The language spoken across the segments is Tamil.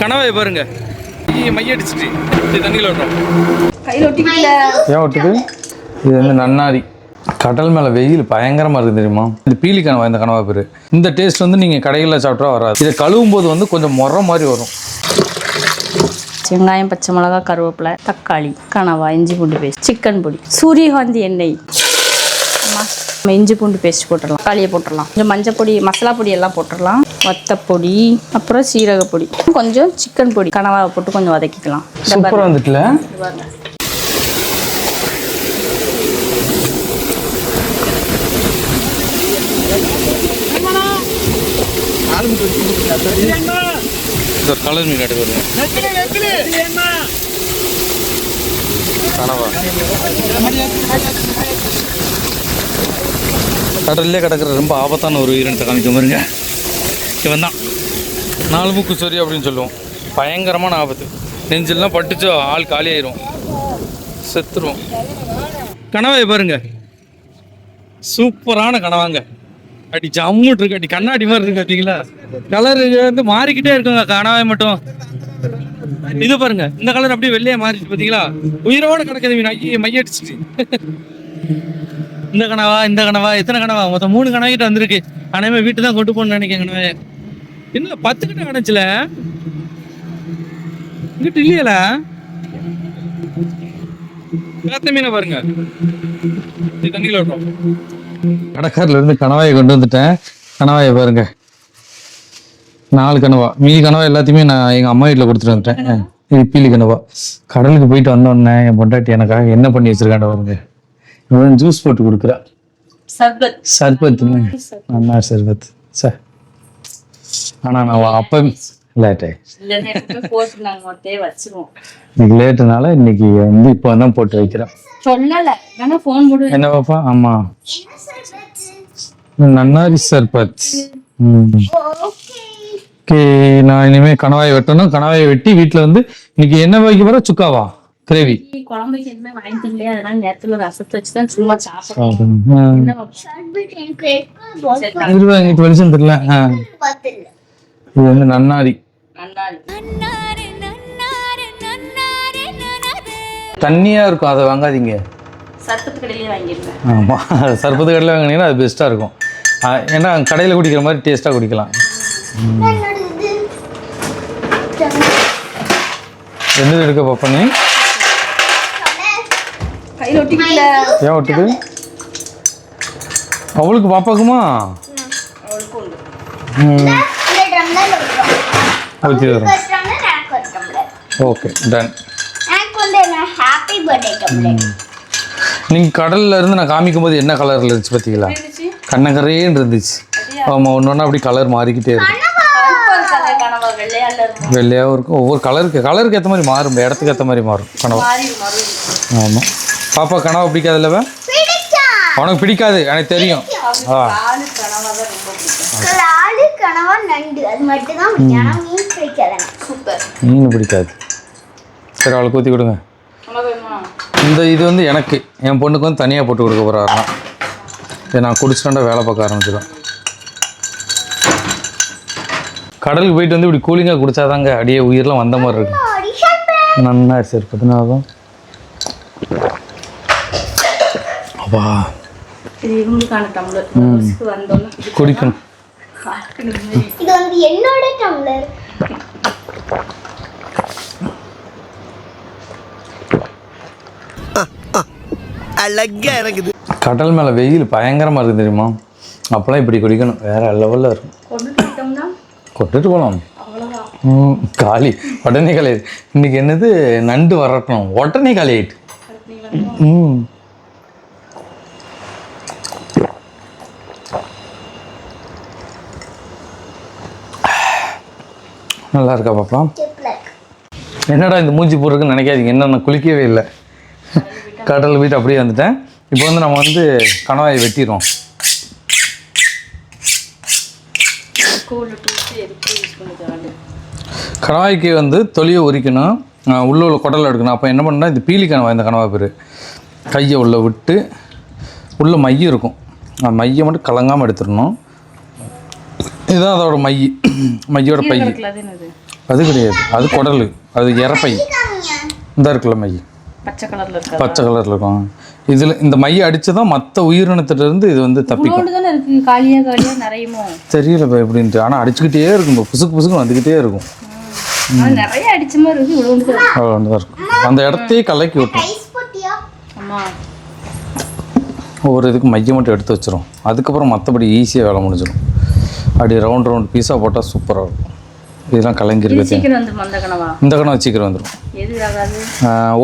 கனவை பாருங்க. மையடிச்சிட்டு இது தண்ணியில் ஏன் வந்து நன்னாரி. கடல் மேலே வெயில் பயங்கரமாக இருக்குது தெரியுமா? இந்த பீலி கனவா இந்த கனவா பேர். இந்த டேஸ்ட் வந்து நீங்கள் கடைகளில் சாப்பிட்டா வராது. இதை கழுவும் போது வந்து கொஞ்சம் முறை மாதிரி வரும். வெங்காயம் பச்சை மிளகா கருவேப்பிலை தக்காளி கனவா இஞ்சி பூண்டு பேஸ்ட் சிக்கன் பொடி சூரியகாந்தி எண்ணெய். நம்ம இஞ்சி பூண்டு பேஸ்ட் போட்டுடலாம். தக்காளியை போட்டுடலாம். கொஞ்சம் மஞ்சள் பொடி மசாலா பொடி எல்லாம் போட்டுடலாம். வத்தப்பொடி அப்புறம் சீரக பொடி கொஞ்சம் சிக்கன் பொடி கனவாவை போட்டு கொஞ்சம் வதக்கிக்கலாம். சூப்பராக வந்துட்டுல? கலர் மீன் எடுத்து வருங்க கனவா. கடல்லே கிடக்கிற ரொம்ப ஆபத்தான ஒரு உயிரினத்தை காமிக்க பாருங்க. இவன் தான் நாலு மூக்கு சொறி அப்படின்னு சொல்லுவோம். பயங்கரமான ஆபத்து. நெஞ்செல்லாம் பட்டுச்சோ ஆள் காலியாயிரும். செத்துருவோம். கனவை பாருங்க. சூப்பரான கனவாங்க. அடி ஜம்முட்டு இருக்கு. அடி கண்ணாடி மாதிரி இருக்கு பார்த்தீங்களா? கலர் வந்து மாறிக்கிட்டே இருக்குங்க. கனவை மட்டும். இது பாருங்க. இந்த கலர் அப்படியே வெள்ளையா மாறிடுச்சு பாத்தீங்களா உயிரோட கிடக்குது மீன் ஐயே இந்த கனவா இந்த கனவா எத்தனை கனவா? மொத்தம் மூணு கனவாக்கிட்ட வந்திருக்கு. அனைமே வீட்டு தான் கொண்டு போகணும்னு நினைக்கிறேன் கனவே. என்ன பத்து கிட்ட கிடச்சுல இங்கிட்டு இல்லையல? வேத்த மீனை பாருங்க. இது தண்ணியில் விடுறோம் கடைக்காரில் இருந்து கணவாயை கொண்டு வந்துட்டேன். கணவாயை பாருங்க. நாலு கனவா. மீதி கனவா எல்லாத்தையுமே நான் எங்கள் அம்மா வீட்டில் கொடுத்துட்டு வந்துட்டேன். இது பீலி கனவா. கடலுக்கு போயிட்டு வந்தோடனே என் பொண்டாட்டி எனக்காக என்ன பண்ணி வச்சிருக்காண்ட பாருங்க. இவன் ஜூஸ் போட்டு கொடுக்குறா. சர்பத். சர்பத்துன்னு நல்லா சர்பத். சார் ஆனால் நான் அப்போ வச்சிருவோம். இன்னைக்கு லேட்டுனால இன்னைக்கு வந்து இப்போ தான் போட்டு வைக்கிறேன். சொல்லல. என்ன பாப்பா? ஆமா நன்னாரி சர்பத். ஓகே நான் இனிமே கணவாயை வெட்டணும். கணவாயை வெட்டி வீட்ல வந்து இன்னைக்கு என்ன வைக்க போற? சுக்காவா? கிரேவி. குழம்புக்கு எதுவுமே வாங்கி தரலையா அதனால நேரத்துல ரசத்தை வச்சுதான் சும்மா சாப்பிடுறோம் என்ன பாப்பா? இருபது எங்களுக்கு வெளிச்சம் தெரியல. ஆ. இது வந்து நன்னாரி. தண்ணியா இருக்கும் அதை வாங்காதீங்க. சர்பத்து கடையிலேயே வாங்கியிருந்தேன் ஆமா சர்பத்து கடையில் வாங்கினீங்கன்னா அது பெஸ்ட்டாக இருக்கும். ஏன்னா கடையில் குடிக்கிற மாதிரி டேஸ்ட்டாக குடிக்கலாம். என்னது? எடுக்க பாப்பா நீ? கையில் ஒட்டிக்கல ஏன் ஒட்டுது? அவளுக்கு பாப்பாக்குமா? ஓகே டன் நீங்கள் கடல்ல இருந்து நான் காமிக்கும் போது என்ன கலரில் இருந்துச்சு பார்த்தீங்களா கண்ணக்கரையேன்னு இருந்துச்சு. ஆமாம் ஒன்று ஒன்றா அப்படி கலர் மாறிக்கிட்டே இருக்கும்? வெள்ளையாகவும் இருக்கும். ஒவ்வொரு கலருக்கு கலருக்கு ஏற்ற மாதிரி மாறும். இடத்துக்கு ஏற்ற மாதிரி மாறும் கனவா. ஆமாம் பாப்பா கனவா பிடிக்காதுல்லவ உனக்கு பிடிக்காது எனக்கு தெரியும். ஆ. ஆளு கனவா தான் ரொம்ப பிடிக்கும். ஆளு கனவா நண்டு. அது மட்டும் தான் பிடிக்கும் ஆனா மீன் பிடிக்காது எனக்கு. சூப்பர். மீன் பிடிக்காது. சரி அவளுக்கு ஊற்றி கொடுங்க. இந்த இது வந்து எனக்கு. என் பொண்ணுக்கு வந்து தனியாக போட்டு கொடுக்க போகிறாருனா இதை நான் குடிச்சிட்டா வேலை பார்க்க ஆரம்பிச்சிடும். கடலுக்கு போயிட்டு வந்து இப்படி கூலிங்காக குடிச்சாதாங்க அப்படியே உயிரெலாம் வந்த மாதிரி இருக்கும். நன்னா சரி பதினாறும் அப்பா. இது இவங்களுக்கான டம்ளர். பஸ்க்கு வந்தோன்னு குடிக்கணும். இது வந்து என்னோட டம்ளர். அழகா இருக்குது. கடல் மேலே வெயில் பயங்கரமாக இருக்குது தெரியுமா? அப்போலாம் இப்படி குடிக்கணும். வேற லெவலில் இருக்கும். கொட்டுட்டு போகலாம். காலி. உடனே காலி. இன்னைக்கு என்னது? நண்டு வரட்டணும். உடனே காலி ஆயிட்டு. ம். நல்லா இருக்கா பாப்பா என்னடா இந்த மூஞ்சி போடுறதுன்னு நினைக்காதீங்க. என்ன நான் குளிக்கவே இல்லை. கடலில் போயிட்டு அப்படியே வந்துட்டேன். இப்போ வந்து நம்ம வந்து கணவாயை வெட்டிடுவோம் கணவாய்க்கு வந்து தொலியை உரிக்கணும். உள்ள உள்ள குடலை எடுக்கணும். அப்போ என்ன பண்ணால் இந்த பீலி கணவாய் இந்த கணவாய் பேர். கையை உள்ளே விட்டு உள்ள மையம் இருக்கும். அந்த மையை மட்டும் கலங்காமல் எடுத்துடணும். இதுதான் அதோட மை மையோட பை. அது கிடையாது. அது குடல். அது இறப்பை. இந்த இருக்குல்ல மை. பச்சை கலர்ல இருக்கா? பச்சை கலரில் இருக்கும். இதில் இந்த மையை அடித்து தான் மற்ற உயிரினத்திலிருந்து இது வந்து தப்பிக்கும். காலியா காலியா நிறையுமோ தெரியல எப்படின்ட்டு ஆனால் அடிச்சுக்கிட்டே இருக்கும் புசுக்கு புசுக்கு வந்துக்கிட்டே இருக்கும். ஆனா நிறைய அடிச்ச மாதிரி இருக்கு. இவ்வளோண்டு தான் இருக்கு. அவ்வளோ தான் இருக்கும் அந்த இடத்தையே கலக்கி ஆமா ஒவ்வொரு இதுக்கு மையம் மட்டும் எடுத்து வச்சிரும். அதுக்கப்புறம் மற்றபடி ஈஸியாக வேலை முடிஞ்சிடும் அப்படி ரவுண்ட் ரவுண்ட் பீஸாக போட்டால் சூப்பராக இருக்கும். இதெல்லாம் மந்த கனவா? இந்த கனவு சீக்கிரம் வந்துடும்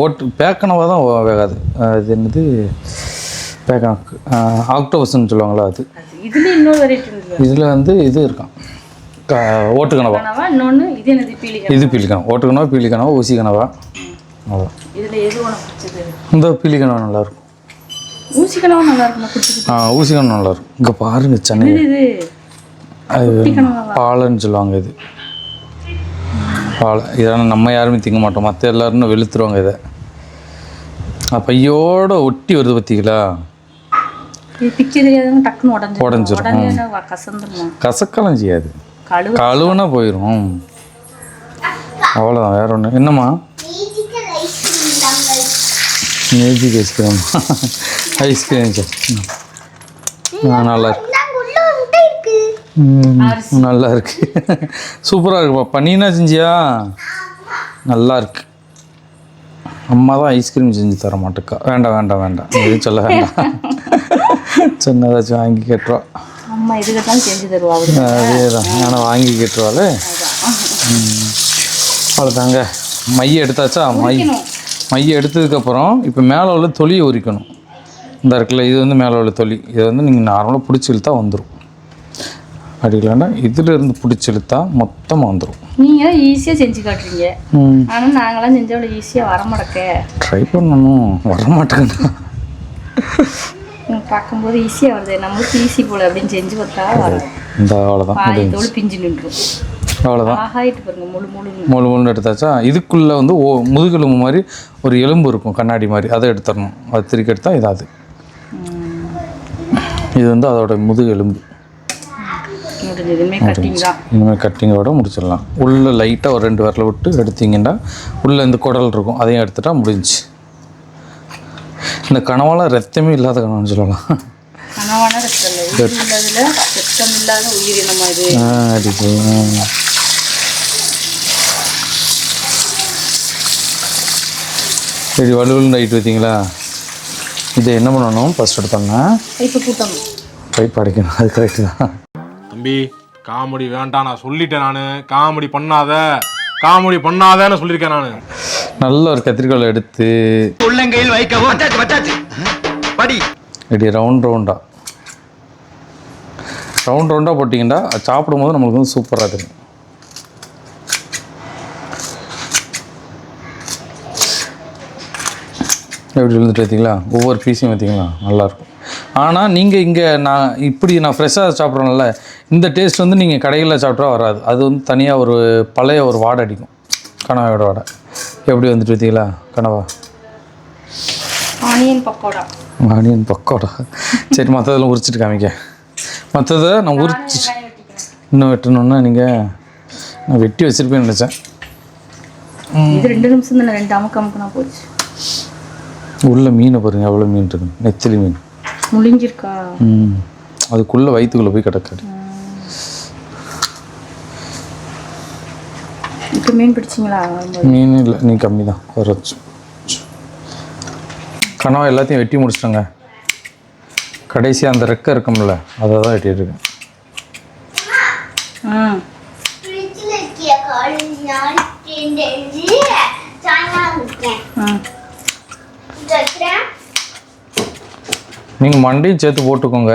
ஓட்டு பேக்கனவா தான் வேகாது. இது என்னது? பேக்கனக்கு ஆக்டோபஸ்ன்னு சொல்லுவாங்களா அது. அது இதுல வந்து இது இருக்கான் ஓட்டு கனவா. இது என்னது? பீலி கனவா. இது பீலி கனவா. ஓட்டு கனவா பீலி கனவா ஊசி கனவா. அவ்வளோ இந்த பீலி கனவா நல்லாயிருக்கும் ஊசி கனவா நல்லா இருக்குமா குட்டி ஆ ஊசி கனவா நல்லாயிருக்கும் இங்கே பாருங்க சென்னை. பாலைன்னு சொல்லுவாங்க இது. பாலை இதெல்லாம் நம்ம யாருமே திங்க மாட்டோம். மற்ற எல்லாரும் வெளுத்துருவாங்க இதை. பையோட ஒட்டி வருது பார்த்தீங்களா உடஞ்சிரும். கசக்கலாம் செய்யாது. கழுவு கழுவுனா போயிடும் அவ்வளோதான் வேற ஒன்று என்னம்மா? மேஜிக் ஐஸ்கிரீம் ஐஸ்கிரீம் சார் நல்லா இருக்கு நாங்க உள்ள ஒரு முட்டை இருக்கு ம், நல்லா இருக்கு சூப்பராக இருக்குப்பா. பன்னீனா செஞ்சியா? நல்லா இருக்கு அம்மா தான் ஐஸ்கிரீம் செஞ்சு தர மாட்டேக்கா வேண்டாம் வேண்டாம் வேண்டாம். எதுவும் சொல்ல வேண்டாம். சின்னதாச்சும் வாங்கி கேட்டுருவா அம்மா இதுக்கு தான் செஞ்சு தருவா அவரு அதே தான் ஆனால் வாங்கி கேட்டுருவாளே. அவ்வளோதாங்க மையை எடுத்தாச்சா? மை. மையை எடுத்ததுக்கப்புறம் இப்போ மேலே உள்ள தொலியை உரிக்கணும். இந்த இருக்குல்ல இது வந்து மேலே உள்ள தொலி. இதை வந்து நீங்கள் நார்மலாக பிடிச்சி இழுத்தா வந்துடும் அப்படி இல்லைன்னா இதில் இருந்து பிடிச்சி இழுத்தா மொத்தமாக வந்துடும் நீங்க ஈஸியா செஞ்சு காட்டுறீங்க. ஆனா நாங்களாம் செஞ்ச அவ்வளோ ஈஸியா வர மாட்டேக்க ட்ரை பண்ணணும். வர மாட்டேங்கண்ணா உம், பார்க்கும்போது ஈஸியா வருது. நம்மளுக்கு ஈஸி போல அப்படின்னு செஞ்சு பார்த்தா இந்த அவ்வளோதான் தோல் பிஞ்சு நின்றும். அவ்வளோதான் முழு முழு முழு எடுத்தாச்சா? இதுக்குள்ளே வந்து ஓ முதுகெலும்பு மாதிரி ஒரு எலும்பு இருக்கும் கண்ணாடி மாதிரி. அதை எடுத்துடணும். அது திருக்கி எடுத்தால் இது அது இது வந்து அதோட முதுகெலும்பு. முடிஞ்சதுமே கட்டிங் தான் இனிமேல் கட்டிங்கோட முடிச்சிடலாம். உள்ளே லைட்டாக ஒரு ரெண்டு விரல விட்டு எடுத்தீங்கன்னா உள்ளே இந்த குடல் இருக்கும். அதையும் எடுத்துட்டா முடிஞ்சுச்சு. இந்த கனவாலாம் ரத்தமே இல்லாத கனவுன்னு சொல்லலாம். கனவான ரத்தம் இல்லை. உயிர் உள்ளதுல ரத்தம் இல்லாத உயிரினமா இது? ஆ, அடிக்கு ஆ. சரி வலுவல் ரைட் வைத்தீங்களா இதை என்ன பண்ணணும்? ஃபஸ்ட் எடுத்தோம்னா கூட்டணும். பைப் அடைக்கணும். அது கரெக்டு தான். தம்பி காமெடி வேண்டாம் நான் சொல்லிட்டேன் நான். காமெடி பண்ணாத. காமெடி பண்ணாதேன்னு சொல்லியிருக்கேன் நான். நல்ல ஒரு கத்திரிக்கோலை எடுத்து உள்ளங்கையில் வைக்கவும். வச்சாச்சு வச்சாச்சு. படி. இப்படி ரவுண்ட் ரவுண்டாக ரவுண்ட் ரவுண்டாக போட்டிங்கன்னா அது சாப்பிடும்போது நம்மளுக்கு வந்து சூப்பராக தெரியும். எப்படி விழுந்துட்டு பார்த்தீங்களா ஒவ்வொரு பீஸையும் பார்த்தீங்களா? நல்லாயிருக்கும் ஆனால் நீங்கள் இங்கே நான் இப்படி நான் ஃப்ரெஷ்ஷாக சாப்பிட்றேன்ல இந்த டேஸ்ட் வந்து நீங்கள் கடைகளில் சாப்பிட்டா வராது. அது வந்து தனியாக ஒரு பழைய ஒரு வாடை அடிக்கும். கனவாயோட வாடை. எப்படி வந்துட்டு பார்த்தீங்களா கனவா? ஆனியன் பக்கோடா ஆனியன் பக்கோடா சரி மற்றதெல்லாம் உரிச்சிட்டு காமிக்க மற்றதை நான் உரிச்சு இன்னும் வெட்டணுன்னா நீங்கள் நான் வெட்டி வச்சிருப்பேன்னு நினச்சேன். இது ரெண்டு நிமிஷம் தானே ரெண்டு அமுக்கு அமுக்குனா போச்சு. உள்ள மீனை பாருங்க எவ்வளோ மீன் இருக்கு. நெத்திலி மீன். முழிஞ்சிருக்கா ம். அதுக்குள்ளே வயிற்றுக்குள்ளே போய் கிடக்காது. இப்போ மீன் பிடிச்சிங்களா? மீன் இல்லை நீ கம்மி தான். குறைச்சு கனவா எல்லாத்தையும் வெட்டி முடிச்சிட்டோங்க. கடைசி அந்த ரெக்கை இருக்கும்ல அதை தான் வெட்டிட்டு இருக்கேன். ம் ஃப்ரிட்ஜ்ல இருக்கிய காலேஜ் நான் ரெண்டு எழுதி சாயங்காலம் இருக்கேன் ம் வைக்கிறேன் நீங்கள் மண்டையும் சேர்த்து போட்டுக்கோங்க.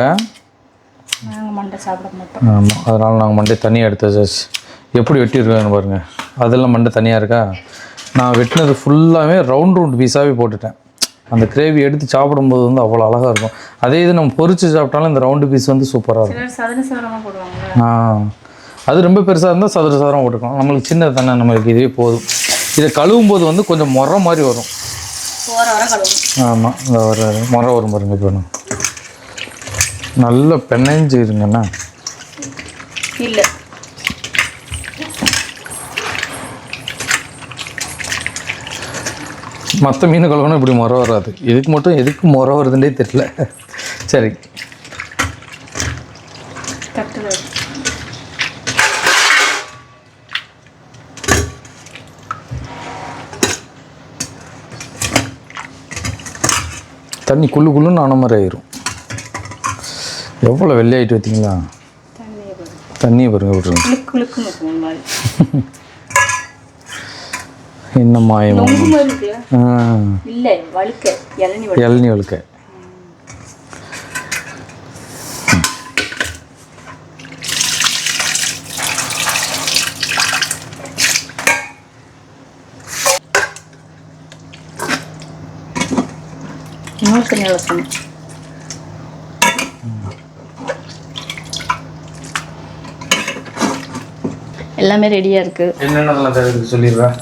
நாங்கள் மண்டை சாப்பிட மாட்டோம். ஆமாம் அதனால் நாங்கள் மண்டே தனியாக எடுத்து எப்படி வெட்டியிருக்கேன்னு பாருங்கள் அதெல்லாம் மண்டை தனியாக இருக்கா? நான் வெட்டினது ஃபுல்லாகவே ரவுண்ட் ரவுண்ட் பீஸாகவே போட்டுட்டேன். அந்த கிரேவி எடுத்து சாப்பிடும்போது வந்து அவ்வளோ அழகாக இருக்கும். அதே இது நம்ம பொரிச்சு சாப்பிட்டாலும் இந்த ரவுண்டு பீஸ் வந்து சூப்பராக இருக்கும். ஆ. அது ரொம்ப பெருசாக இருந்தால் சதுர சதுரம் போட்டுக்கலாம். நம்மளுக்கு சின்னது தானே நம்மளுக்கு இதுவே போதும். இதை கழுவும் போது வந்து கொஞ்சம் முறை மாதிரி வரும். ஆமாம் இந்த ஒரு முறை வரும் பாருங்க இப்போ நல்ல பெண்ணஞ்சு இருங்கண்ணா இல்லை. மற்ற மீன் குழம்புனா இப்படி முறை வராது. இதுக்கு மட்டும் எதுக்கு முறை வருதுன்னே தெரியல. சரி. தண்ணி குள்ளு குள்ளுன்னு ஆன மாதிரி ஆயிரும். எவ்வளோ வெள்ளையாயிட்டு பார்த்தீங்களா தண்ணியை பாருங்க. விட்டுருங்க என்ன மாயமோ. இளநி வழுக்க. இளநீ வழுக்க. இன்னொரு தண்ணி வளர்க்கணும் எல்லாமே ரெடியாக இருக்குது என்னென்னலாம் தருது சொல்லிடுவேன்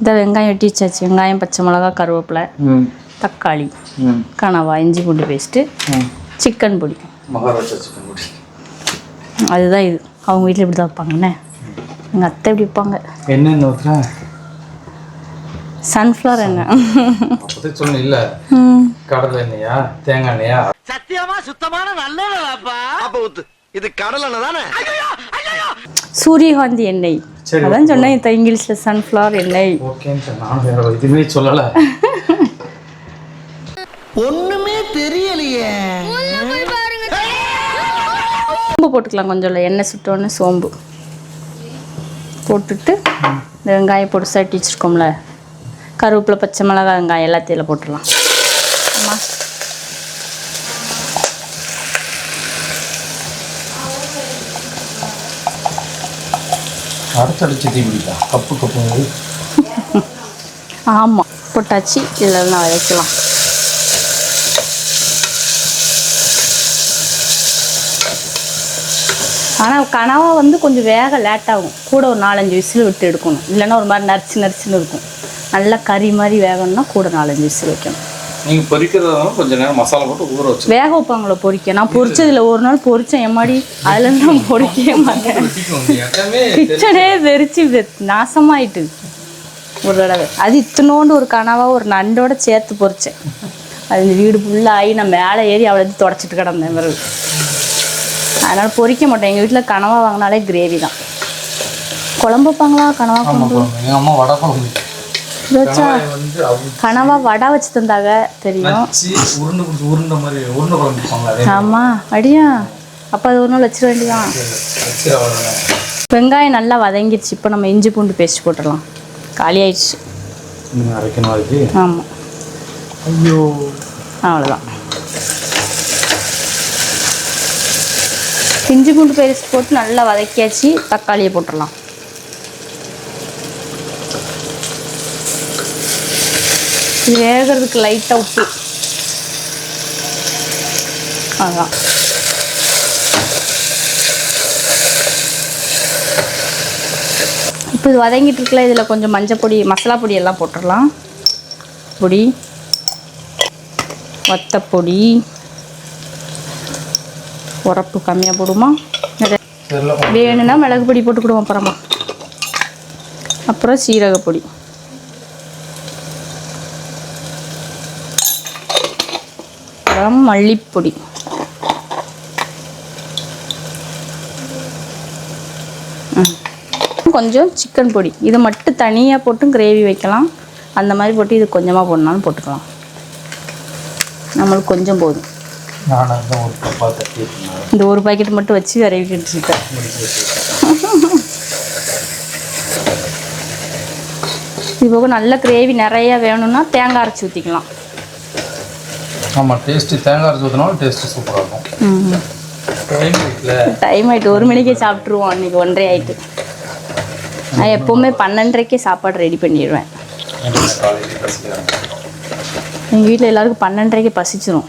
இந்த வெங்காயம் வெட்டி வச்சாச்சு. வெங்காயம் பச்சை மிளகா கருவேப்பிலை தக்காளி கனவா இஞ்சி பூண்டு பேஸ்ட்டு சிக்கன் பொடி. அதுதான் இது. அவங்க வீட்டில் இப்படி தான் வைப்பாங்கண்ணே. எங்கள் அத்தை இப்படி வைப்பாங்க. என்னென்ன சன்ஃப்ளவர் எண்ணெய். இல்லை. கடலை எண்ணெயா தேங்காய் எண்ணெயா? சத்தியமா சுத்தமான நல்லதாப்பா அப்ப இது கடல் எண்ணெய் தானே? சூரியகாந்தி எண்ணெய். அதான் சொன்னேன் இப்போ இங்கிலீஷில் சன்ஃப்ளவர் எண்ணெய் ஓகேன்னு சொல்லலை. ஒண்ணுமே தெரியலையே. சோம்பு போட்டுக்கலாம் கொஞ்சம் இல்லை எண்ணெய் சுட்டோன்னு சோம்பு. போட்டுட்டு இந்த வெங்காயம் போட்டு சட்டி வச்சுருக்கோம்ல கருவேப்பிலை பச்சை மிளகாய் வெங்காயம் எல்லாத்தையும் போட்டுடலாம். ஆமா அடுத்தடிச்சு தீ பிடிக்கா கப்பு கப்பு. ஆமாம் போட்டாச்சு. இதில் நான் ஆனால் கனவா வந்து கொஞ்சம் வேக லேட்டாகும் கூட ஒரு நாலஞ்சு விசில் விட்டு எடுக்கணும். இல்லைன்னா ஒரு மாதிரி நரிச்சு நரிச்சுன்னு இருக்கும். நல்லா கறி மாதிரி வேகணும்னா கூட நாலஞ்சு விசில் வைக்கணும். நீங்கள் பொரிக்கிறதாலும் கொஞ்சம் நேரம் மசாலா போட்டு ஊற வச்சு வேக வைப்பாங்களோ பொரிக்க? நான் பொரிச்சதில்ல. ஒரு நாள் பொரிச்சேன். எம்மாடி அதுலேருந்து நான் பொரிக்கவே மாட்டேன். கிச்சனே வெறிச்சு நாசமாயிட்டு. ஒரு தடவை. அது இத்தனோண்டு ஒரு கனவா ஒரு நண்டோட சேர்த்து பொரிச்சேன். அது இந்த வீடு ஃபுல்லாக ஆகி நான் மேலே ஏறி எடுத்து தொடச்சிட்டு கிடந்தேன் பிறகு. அதனால் பொரிக்க மாட்டேன். எங்கள் வீட்டில் கனவா வாங்கினாலே கிரேவி தான். குழம்பு வைப்பாங்களா? கனவா குழம்பு? எங்கள் அம்மா வடை குழம்பு இது வச்சா வந்து அவிச்சு கனவா வடை வச்சு தந்தாங்க தெரியும். ஆமாம் அடியா. அப்போ அது ஒரு நாள் வச்சிட வேண்டியதான் வெங்காயம் நல்லா வதங்கிடுச்சு இப்போ நம்ம இஞ்சி பூண்டு பேஸ்ட் போட்டுடலாம். காலி ஆயிடுச்சு. ஆமாம் ஐயோ. அவ்வளோதான் இஞ்சி பூண்டு பேஸ்ட் போட்டு நல்லா வதக்கியாச்சு. தக்காளியை போட்டுடலாம். வேகிறதுக்கு லைட்டாக உப்பு அதான். இப்போ இது வதங்கிட்டு இருக்குல்ல இதில் கொஞ்சம் மஞ்சள் பொடி மசாலா பொடி எல்லாம் போட்டுடலாம். பொடி. வத்தப்பொடி. உரப்பு கம்மியாக போடுமா? வேணும்னா மிளகு பொடி போட்டுக்கிடுவோம் அப்புறமா. அப்புறம் சீரகப்பொடி அப்புறம் மல்லிப்பொடி. கொஞ்சம் சிக்கன் பொடி. இது மட்டும் தனியாக போட்டும் கிரேவி வைக்கலாம். அந்த மாதிரி போட்டு இது கொஞ்சமாக போடனாலும் போட்டுக்கலாம். நம்மளுக்கு கொஞ்சம் போதும். இந்த ஒரு பாக்கெட் மட்டும் வச்சு விரைவிக்கிட்டு இருக்கேன். இது போக நல்ல கிரேவி நிறைய வேணும்னா தேங்காய் அரைச்சி ஊற்றிக்கலாம் ஆமாம் டேஸ்ட்டு தேங்காய் அரைச்சி ஊற்றினாலும் டேஸ்ட்டு சூப்பராக இருக்கும். டைம் ஆயிட்டு ஒரு மணிக்கே சாப்பிட்ருவோம் அன்றைக்கி ஒன்றரை ஆயிட்டு. நான் எப்போவுமே பன்னெண்டரைக்கே சாப்பாடு ரெடி பண்ணிடுவேன். எங்கள் வீட்டில் எல்லாருக்கும் பன்னெண்டரைக்கே பசிச்சிரும்.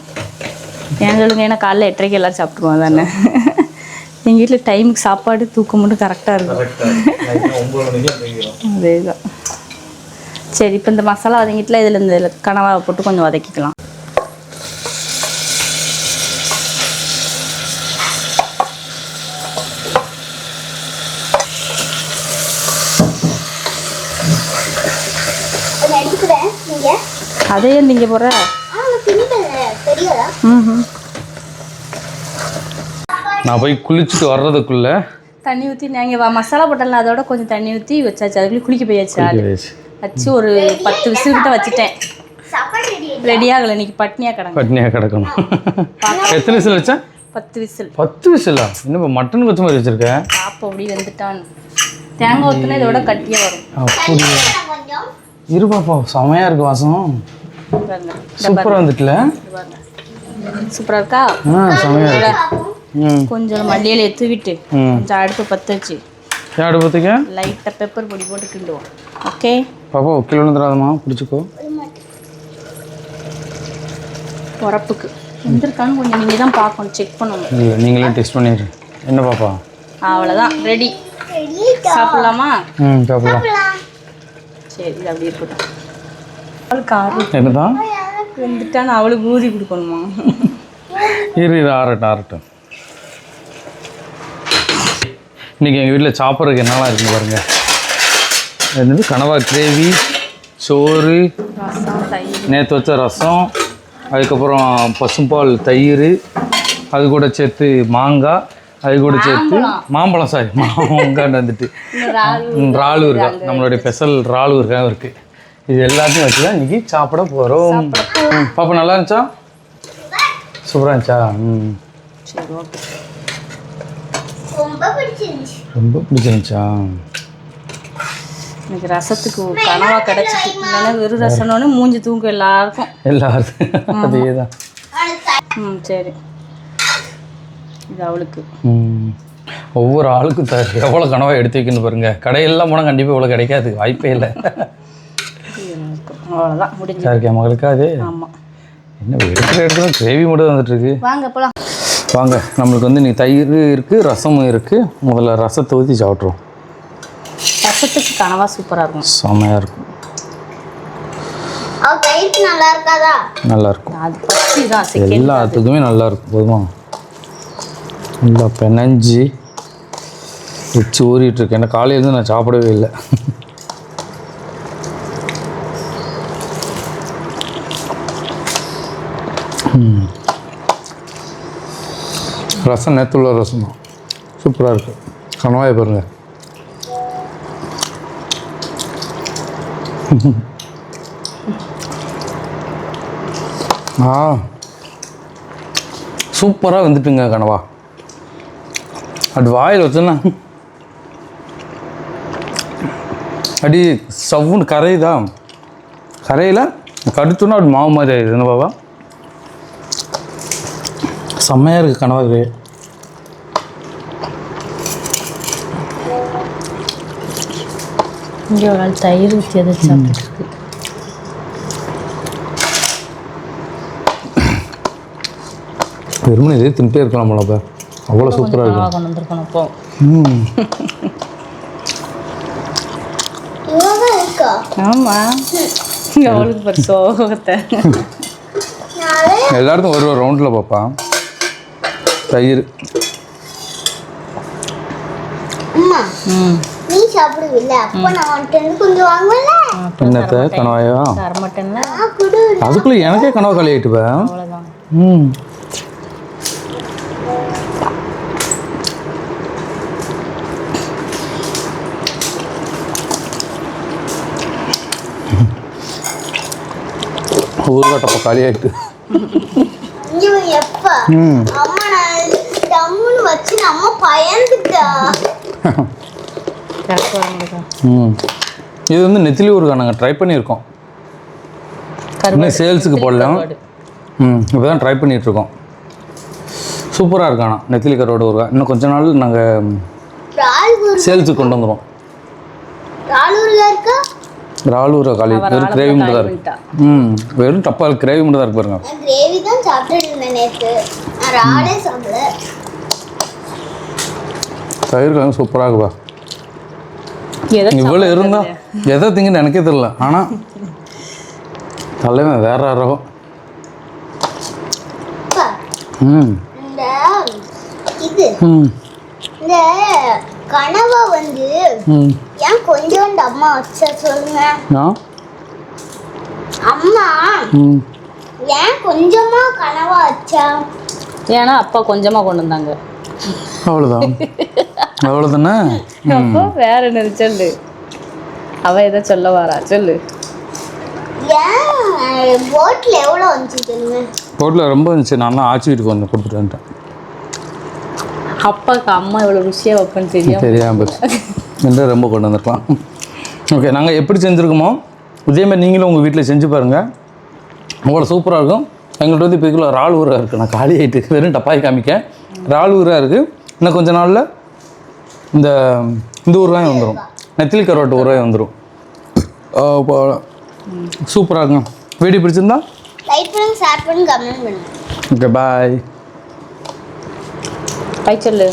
ஏன் சொல்லுங்க ஏன்னா காலைல எட்டரைக்கு எல்லோரும் சாப்பிட்ருவோம் தானே? எங்கள் வீட்டில் டைமுக்கு சாப்பாடு தூக்கம் மட்டும் கரெக்டாக இருக்கும். அதேதான். சரி இப்போ இந்த மசாலா வதங்கிட்டுல இதில் இந்த கனவாவை போட்டு கொஞ்சம் வதக்கிக்கலாம். அதையே நீங்க ம் நான் போய் குளிச்சுட்டு வர்றதுக்குள்ள தண்ணி ஊற்றி நீங்கள் மசாலா போட்டல அதோட கொஞ்சம் தண்ணி ஊற்றி வச்சாச்சு. அதுக்குள்ளே குளிக்க போயாச்சு ஆளு. வச்சு ஒரு பத்து விசில் கிட்ட வச்சுட்டேன் ரெடி ஆகலை இன்னைக்கு பட்னியாக கிடங்க பட்னியாக கிடக்கணும். எத்தனை விசில் வச்சேன் பத்து விசில். பத்து விசிலா? இன்னும் மட்டன் கொத்து மாதிரி வச்சிருக்கேன் பாப்பா அப்படி வந்துட்டான். தேங்காய் ஊற்றினா இதோட கட்டியாக வரும். அப்படியா? கொஞ்சம். இரு பாப்பா செமையா இருக்கு வாசம். பாருங்க. சூப்பரா வந்துட்டுல? சூப்பராக இருக்கா? ஆ செமையா கொஞ்சம் மல்லியில தூவிட்டு ம். கொஞ்சம் அடுப்பு பற்ற வச்சு. அடுப்பத்துக்க லைட்டாக பெப்பர் பொடி போட்டு கிண்டுவோம். ஓகே பாப்பா கீழே விழுந்துடாதம்மா பிடிச்சிக்கோ உரப்புக்கு வெந்திருக்கான்னு கொஞ்சம். நீங்கள் தான் பார்க்கணும் செக் பண்ணணும். இல்லை நீங்களே டெஸ்ட் பண்ணிடு. என்ன பாப்பா? அவ்வளோதான் ரெடி ரெடி சாப்பிடலாமா? ம் சாப்பிடலாம். சரி இது அப்படி இருக்கட்டும் ஆறு என்னதான் அவளுக்கு ஊதி கொடுக்கணுமா? இரு இரு ஆறட்டும் ஆறட்டும். இன்னைக்கு எங்கள் வீட்டில் சாப்பிட்றதுக்கு என்னெல்லாம் இருக்குன்னு பாருங்க. என்னது? கனவா கிரேவி சோறு நேற்று வச்ச ரசம் அதுக்கப்புறம் பசும்பால் தயிர் அது கூட சேர்த்து மாங்காய் அது கூட சேர்த்து மாம்பழம். சாரி மாங்காய் வந்துட்டு. இறால் இருக்கா? நம்மளுடைய ஸ்பெஷல் இறால் இருக்கா இருக்கு. இது எல்லாத்தையும் வச்சு தான் இன்னைக்கு சாப்பிட போகிறோம் பாப்பா நல்லா இருந்துச்சா? சூப்பராக இருந்துச்சா? ம். ரொம்ப பிடிச்சிருந்துச்சு. எனக்கு ரசத்துக்கு ஒரு கனவா கிடச்சிட்டு இல்லைன்னா வெறும் ரசம்னு மூஞ்சி தூங்க எல்லாருக்கும். எல்லாரும் அதே தான் ம் சரி. இது அவளுக்கு. ம். ஒவ்வொரு ஆளுக்கும் த எவ்வளோ கனவா எடுத்து வைக்கணும் பாருங்க. கடையெல்லாம் போனால் கண்டிப்பாக இவ்வளோ கிடைக்காது. வாய்ப்பே இல்லை. அவ்வளோதான் முடிஞ்சு சார் என் மகளுக்கா அது? ஆமாம் என்ன எடுக்கிற எடுக்கிற கிரேவி மட்டும் வந்துட்டு இருக்கு வாங்க போகலாம் வாங்க நம்மளுக்கு வந்து நீ தயிர் இருக்குது ரசமும் இருக்குது முதல்ல ரசத்தை ஊற்றி சாப்பிட்ருவோம் ரசத்துக்கு கனவா சூப்பராக இருக்கும். செமையாக இருக்கும். நல்லா இருக்காதா? நல்லா இருக்கும். அது பச்சி தான் எல்லாத்துக்குமே நல்லா இருக்கும் போதுமா? நல்லா பெனஞ்சு வச்சு ஊறிட்டு இருக்கேன் ஏன்னா காலையிலேருந்து நான் சாப்பிடவே இல்லை. ரசம் நேற்றுள்ள ரசம் தான் சூப்பராக இருக்கு கனவாய் பாருங்க. ஆ. சூப்பராக வந்துட்டுங்க கனவா. அப்படி வாயில் வச்சோன்னா அடி சவுண்டு கரையுதா? கரையில்? கடுத்துன்னா அப்படி மாவு மாதிரி ஆயிடுது என்ன பாபா செம்மையாக இருக்குது கனவா கிரே இங்கே ஒரு நாள் தயிர் ஊற்றி அதை சாப்பிட்டுருக்கு. வெறுமனே இதே தின்ட்டே இருக்கலாம் போலப்ப அவ்வளோ சூப்பராக இருக்கும் கொண்டு வந்திருக்கணும் இப்போ ம். ஆமாம் இங்கே அவளுக்கு பாரு சோகத்தை. நாளே எல்லாருக்கும் ஒரு ஒரு ரவுண்டில் பார்ப்பான் தயிர். நீ சாப்பிடுவில்ல? அப்போ நான் கொஞ்சம் என்னத்த கனவாயா? அதுக்குள்ளே எனக்கே கனவா காலி ஆகிட்டுப்பேன் அவ்வளோதான். ம். ஊர்காட்டப்போ காலி ஆகிட்டு இங்க எப்ப? ம். வச்சு நம்ம பயந்துட்டா. ம். இது வந்து நெத்திலி ஊறுகாய் நாங்கள் ட்ரை பண்ணியிருக்கோம் இன்னும் சேல்ஸுக்கு போடலாம் ம். இப்போ தான் ட்ரை பண்ணிகிட்ருக்கோம் சூப்பராக இருக்காண்ணா நெத்திலி கரோட ஊறுகாய் இன்னும் கொஞ்ச நாள் நாங்கள் சேல்ஸுக்கு கொண்டு வந்துடுவோம் ஊறுகாய் காலி. வெறும் கிரேவி மட்டும் தான் இருக்கு. ம். வெறும் டப்பா கிரேவி மட்டும் தான் இருக்கு பாருங்க. கிரேவி தான் சாப்பிட்டுட்டு இருந்தேன் நேத்து. நான் இறாலே சாப்பிடல. தயிர் குழம்பு சூப்பராக இருக்குப்பா இவ்வளோ இருந்தா எதை திங்கன்னு எனக்கே தெரியல. ஆனால் தலைவன் வேற ரகம் அப்பா, ம் ம். இந்த கனவா வந்து ஏன் கொஞ்சோண்டு அம்மா வச்சா சொல்லுங்க? அம்மா ஏன் கொஞ்சமா கனவா வச்சா? ஏன்னா அப்பா கொஞ்சமாக கொண்டு வந்தாங்க. அவ்வளோதான் அவ்வளோதானே அப்போ வேற என்னது சொல்லு. அவ எதை சொல்ல வரா சொல்லு. போட்ல எவ்வளோ வந்துச்சு ரொம்ப இருந்துச்சு. நான் தான் ஆச்சி வீட்டுக்கு வந்து கொடுத்துட்டு வந்துட்டேன். அப்பாவுக்கு அம்மா எவ்வளோ ருசியாக வைப்பேன்னு தெரியும்? தெரியாம என்று ரொம்ப கொண்டு வந்திருக்கலாம். ஓகே நாங்கள் எப்படி செஞ்சுருக்கோமோ இதேமாதிரி நீங்களும் உங்கள் வீட்டில் செஞ்சு பாருங்கள் அவ்வளோ சூப்பராக இருக்கும். எங்கள்கிட்ட வந்து இப்போ கிலோ இறால் ஊராக இருக்குது நான் காலி ஆகிட்டு வெறும் டப்பாய் காமிக்க இறால் ஊராக இருக்குது இன்னும் கொஞ்ச நாளில் இந்த இந்த ஊறுகாயும் வந்துடும் நெத்திலி கருவாட்டு ஊறுகாயும் வந்துடும் சூப்பராக இருக்குங்க வீடியோ பிடிச்சிருந்தா? லைக் பண்ணுங்க ஷேர் பண்ணுங்க கமெண்ட் பண்ணுங்க. ஓகே பாய் பை சொல்லு.